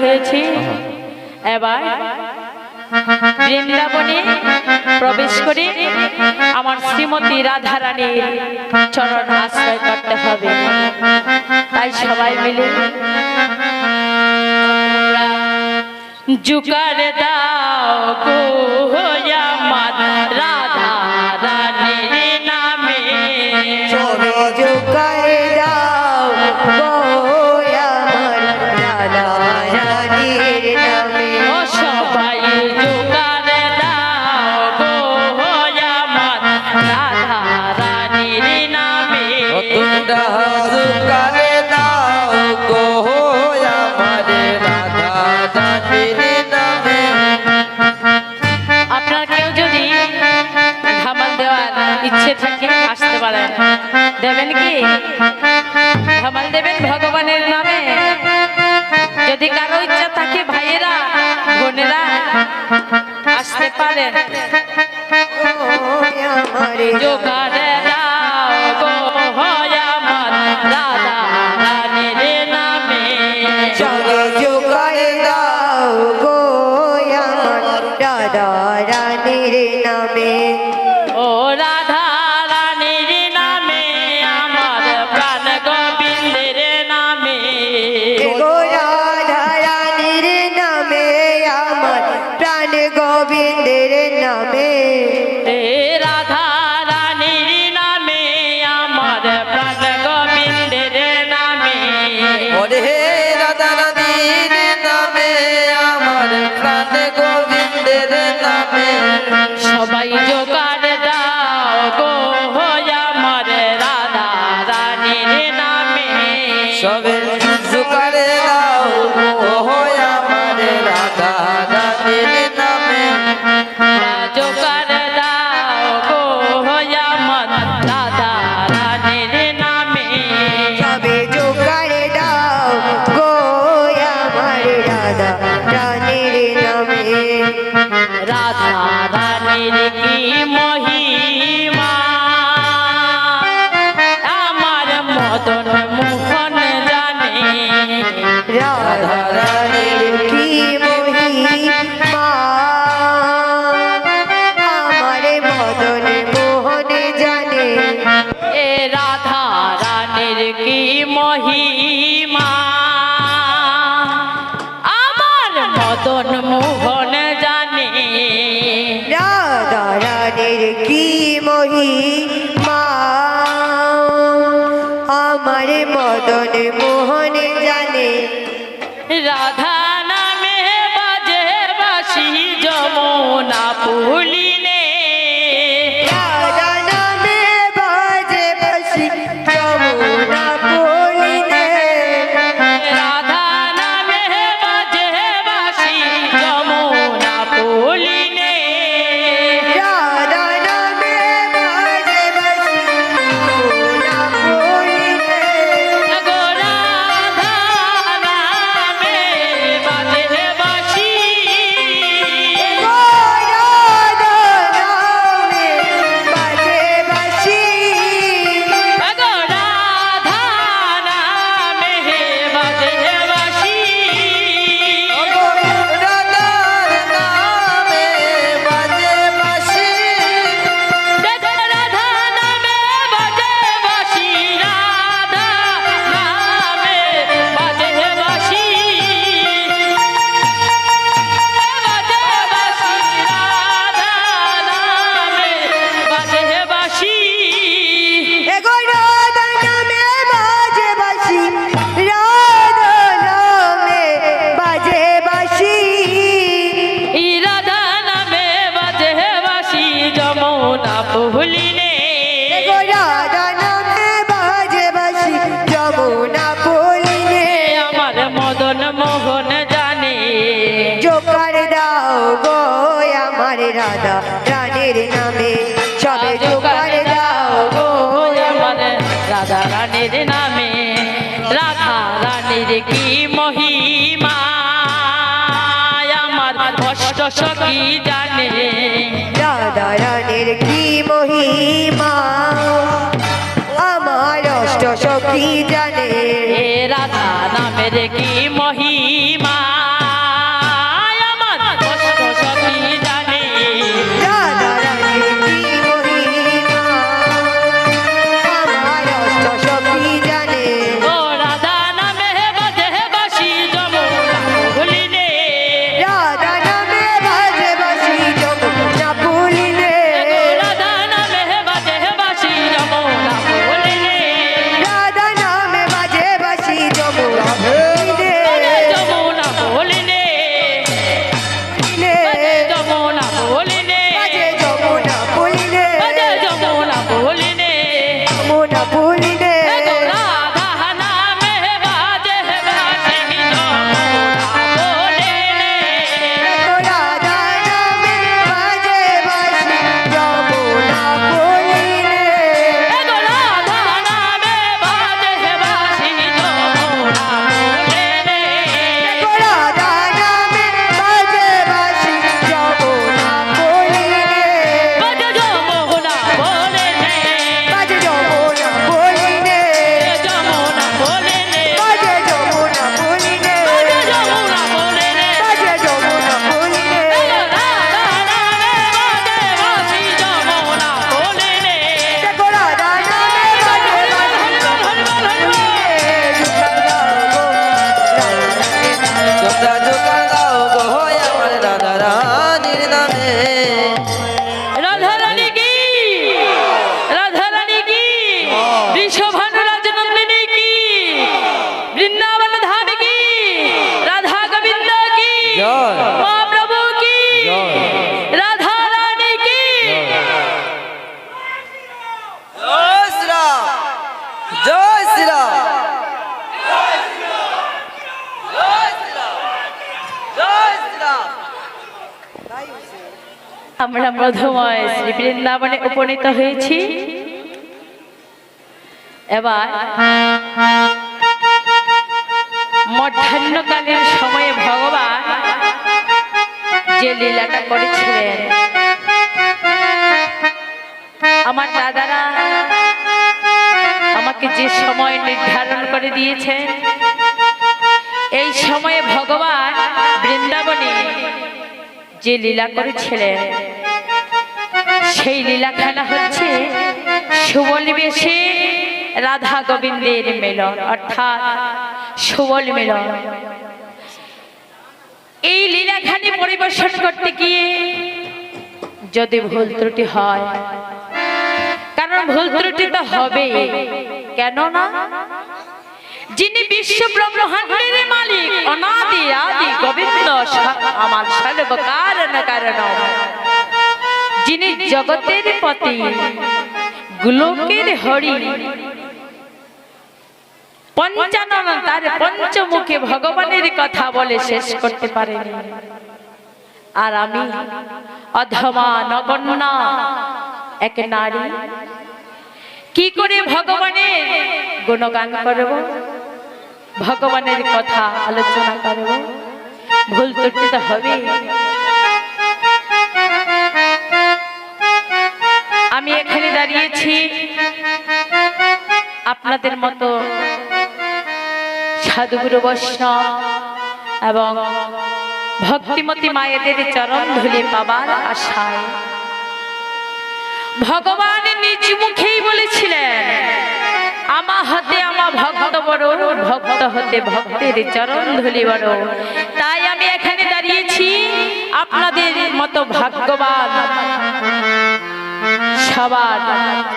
হয়েছে। এবার বৃন্দাবনে প্রবেশ করে আমার শ্রীমতী রাধা রানীর চরণ আশ্রয় করতে হবে। তাই সবাই মিলে জুকার দাও গো। આવે જો ગાય কি জানে? রাধা নামের কি মহিমা? মধুময় শ্রী বৃন্দাবনে উপনীত হয়েছি। এবার মধ্যাহ্নকালীন সময়ে ভগবান যে লীলাটা করেছিলেন, আমার দাদারা আমাকে যে সময় নির্ধারণ করে দিয়েছেন, এই সময়ে ভগবান বৃন্দাবনে যে লীলা করেছিলেন সেই লীলাখানা হচ্ছে সুবল রাধা গোবিন্দের মিলন, অর্থাৎ সুবল মিলন। এই লীলাখানি পরিবেশন করতে গিয়ে যদি ভুল ত্রুটি হয়, কারণ ভুল ত্রুটি তো হবে কেন না যিনি বিশ্ব ব্রহ্মাণ্ডের মালিক, অনাদি আদি গোবিন্দ আমার সর্ব কারণ কারণ। যিনি জগতের পতি গোলকের হরি। পঞ্চানন তার পঞ্চমুখে ভগবানের কথা বলে শেষ করতে পারেনি আর আমি অধমা নগণ্য, এক নারী। কি করে ভগবানের গুণগান করব? ভগবানের কথা আলোচনা করব? ভুল ত্রুটি তো হবে আমি এখানে দাঁড়িয়েছি আপনাদের মতো সাধুগুরু বৈষ্ণব এবং ভক্তিমতী মায়েদের চরণ ধুলি পাবার আশায়। ভগবান নিজ মুখেই বলেছিলেন আমা হতে আমা ভক্ত বড়, ভক্ত হতে ভক্তের চরণ ধুলি বড়। তাই আমি এখানে দাঁড়িয়েছি, আপনাদের মতো ভাগ্যবান। সবার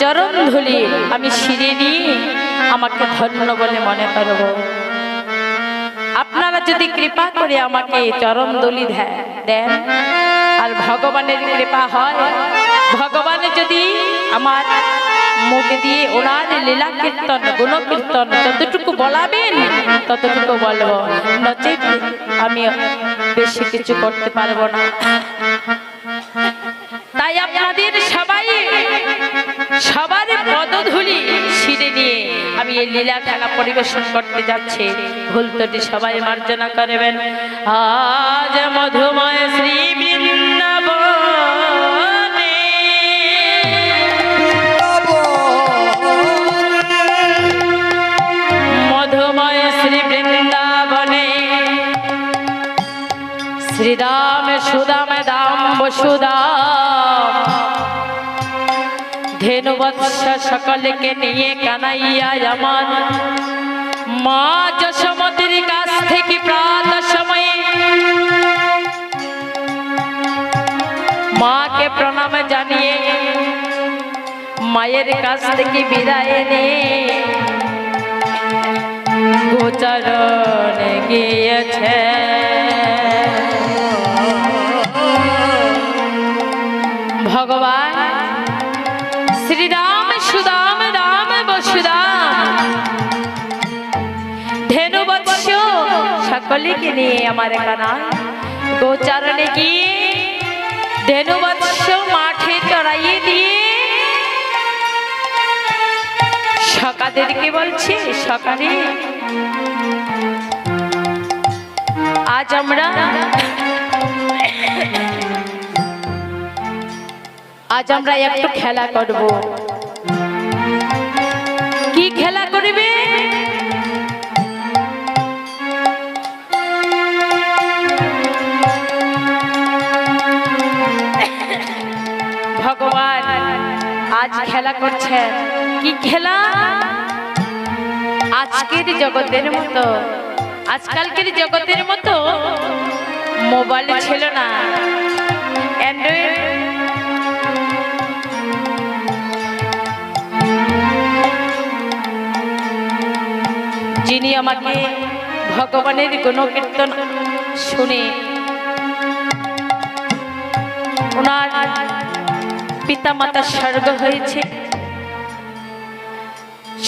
চরণ ধুলি আমি শিরে নিয়ে আমাকে ধন্য বলে মনে করব। আপনারা যদি কৃপা করে আমাকে চরণ দলি দেন, আর ভগবানের কৃপা হয় ভগবানের যদি আমার মুখ দিয়ে ওনার লীলা কীর্তন গুণ কীর্তন যতটুকু বলাবেন, ততটুকু বলব। নচেত আমি বেশি কিছু করতে পারব না। তাই আপনাদের সবার পদধূলি শিরে নিয়ে আমি এই লীলা খেলা পরিবেশন করতে যাচ্ছি। ভুল ত্রুটি সবাই মার্জনা করবেন। আজ মধুময় শ্রী বৃন্দাবনে মধুময় শ্রী বৃন্দাবনে শ্রীরাম সুদাম দাম বসুদাম ধেনু বৎস সকলকে নিয়ে কানাইয়া আমার মা যশোমতির কাছ থেকে প্রাত সময়ে মাকে প্রণাম জানিয়ে মায়ের কাছ থেকে বিদায় নিয়ে গোচরণে গিয়েছে। ভগবান শ্রীরাম, সুদাম, রাম বসুদাম ধেনু বৎস, সকলকে নিয়ে আমার কানায় গোচারণে গিয়ে ধেনু বৎস, মাঠে চড়াইয়ে দিয়ে। সকাদেরকে বলছি? সকালে। আজ আমরা আজ আমরা একটু খেলা করব। কি খেলা করবে? ভগবান আজ খেলা করছেন কি খেলা? আজকের জগতের মতো। আজকালকের জগতের মতো মোবাইল ছিল না। অ্যান্ড্রয়েড যিনি আমাকে ভগবানের গুণকীর্তন শুনে ওনার পিতা মাতা স্বর্গ হয়েছে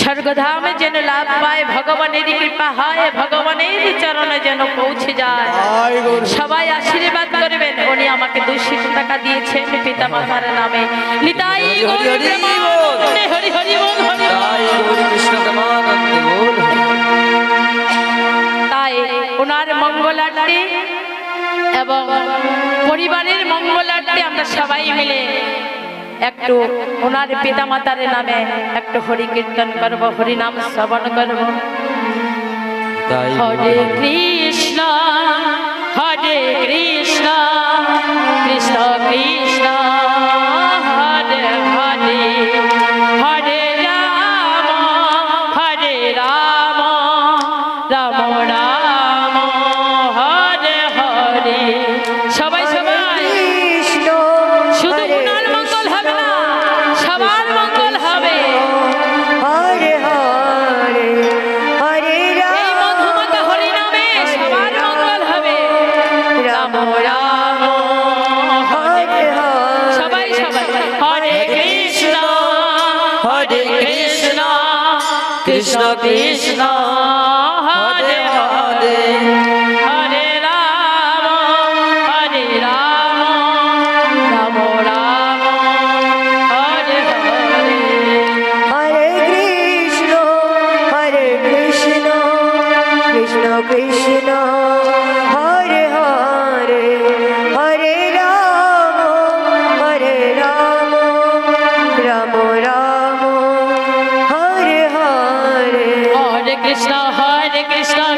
স্বর্গধামে যেন লাভ পায় ভগবানের কৃপা হয় ভগবানের চরণে যেন পৌঁছে যায়। সবাই আশীর্বাদ করবেন। উনি আমাকে দুশো টাকা দিয়েছেন পিতা মাতার নামে। নিতাই হরি হরি বল। হরি হরি বল কৃষ্ণ ওনার মঙ্গলার্থে এবং পরিবারের মঙ্গলার্থে আমরা সবাই মিলে একটু ওনার পিতা মাতার নামে একটু হরি কীর্তন করব হরি নাম শ্রবণ করব। হরে কৃষ্ণ হরে কৃষ্ণ কৃষ্ণ কৃষ্ণ। কৃষ্ণ কৃষ্ণ হরে হরে।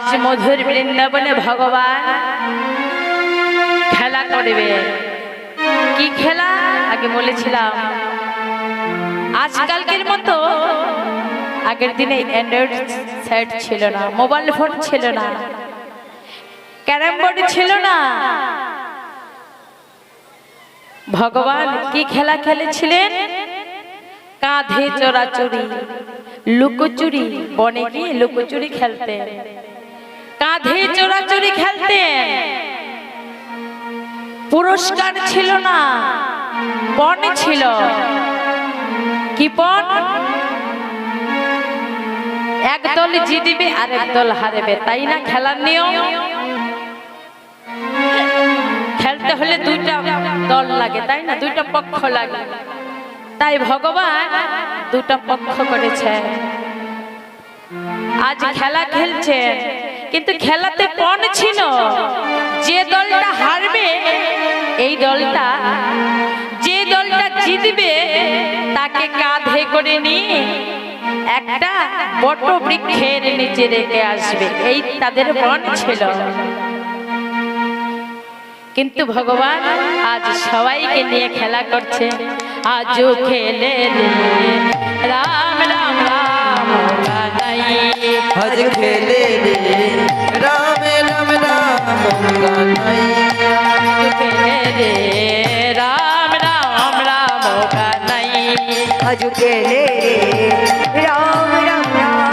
আজ মধুর বৃন্দাবনে ভগবান খেলা করবে। কি খেলা? আগে বলেছিলাম, আজকালকের মতো আগের দিনে অ্যান্ড্রয়েড সেট ছিল না মোবাইল ফোন ছিল না, ক্যারাম বোর্ড ছিল না। ভগবান কি খেলা খেলেছিলেন? কাঁধে চোরাচুরি, লুকোচুরি, বনে গিয়ে লুকোচুরি খেলতে কাঁধে চোরাচুরি খেলতে। পুরস্কার ছিল না, পণ ছিল। কি পণ? এক দল জিতবে আর এক দল হারবে, তাই না খেলার নিয়ম? খেলতে হলে দুইটা দল লাগে, তাই না? দুইটা পক্ষ লাগে। তাই ভগবান দুটো পক্ষ করেছে। আজ খেলা খেলছে। কিন্তু খেলাতে পণ ছিল। যে দলটা হারবে, এই দলটা, যে দলটা জিতবে, তাকে কাঁধে করে নিয়ে একটা বট বৃক্ষের নিচে রেখে আসবে। এই তাদের পণ ছিল। কিন্তু ভগবান আজ সবাইকে নিয়ে খেলা করছে। আজও খেলে রাম রাম রাম। গানাই হজ খেলে রে রাম রাম রাম গানাই আজও খেলে রে রাম রাম রাম গানাই আজ কেলে রে রাম রাম রাম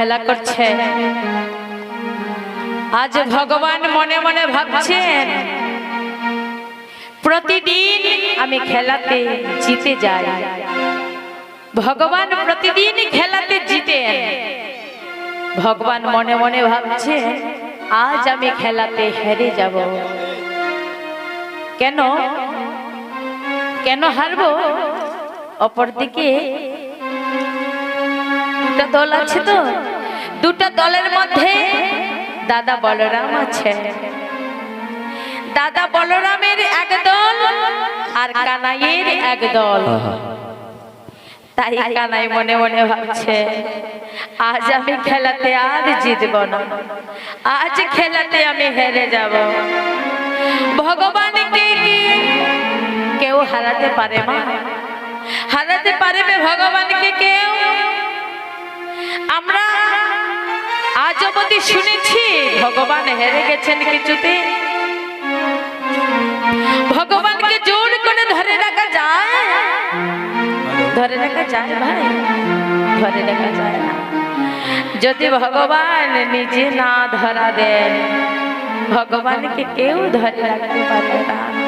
খেলা করছে। আজ ভগবান মনে মনে ভাবছেন, প্রতিদিন আমি খেলাতে জিতে যাই। ভগবান প্রতিদিন খেলাতে জিতে। ভগবান মনে মনে ভাবছে আজ আমি খেলাতে হেরে যাব। কেন? কেন হারবো? অপরদিকে দুটা দল আছে তো। দুটা দলের মধ্যে দাদা বলরাম আছে। দাদা বলরামের এক দল আর কানাইয়ের এক দল। তাই কানাই মনে মনে ভাবছে আজ আমি খেলাতে আর জিতব না। আজ খেলাতে আমি হেরে যাব। ভগবানকে কেউ হারাতে পারে মা হারাতে পারবে ভগবানকে কেউ। আমরা আজ অবধি শুনেছি, ভগবান হেরে গেছেন কিছুতে। ভগবানকে জোর করে ধরে রাখা যায়। ধরে রাখা যায় ভাই, ধরে রাখা যায় না। যদি ভগবান নিজে না ধরা দেন, ভগবানকে কেউ ধরে রাখতে পারবে না।